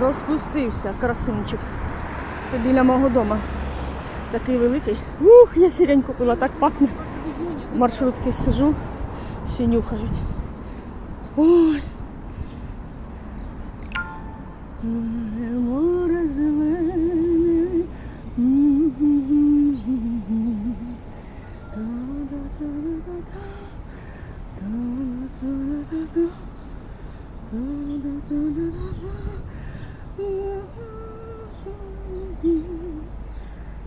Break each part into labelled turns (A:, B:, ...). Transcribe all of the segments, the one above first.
A: розпустився красунчик. Це біля мого дома. Такий великий. Ух, я сірень купила, так пахне. В маршрутці сижу, всі нюхають. Ой, Море зелене.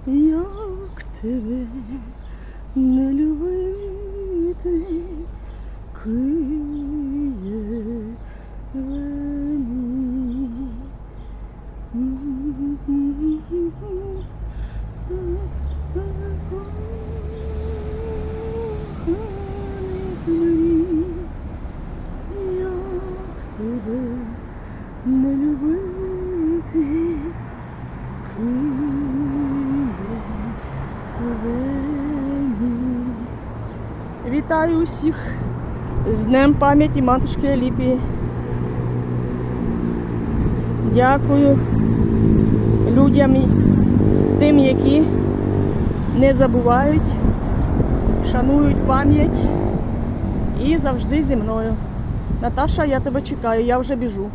A: Як тебе не любити, Києве мій. Закоханих мені, як тебе не любити, Києве Вітаю усіх з Днем пам'яті матушки Аліпії. Дякую людям, тим, які не забувають, шанують пам'ять і завжди зі мною. Наташа, я тебе чекаю, я вже біжу.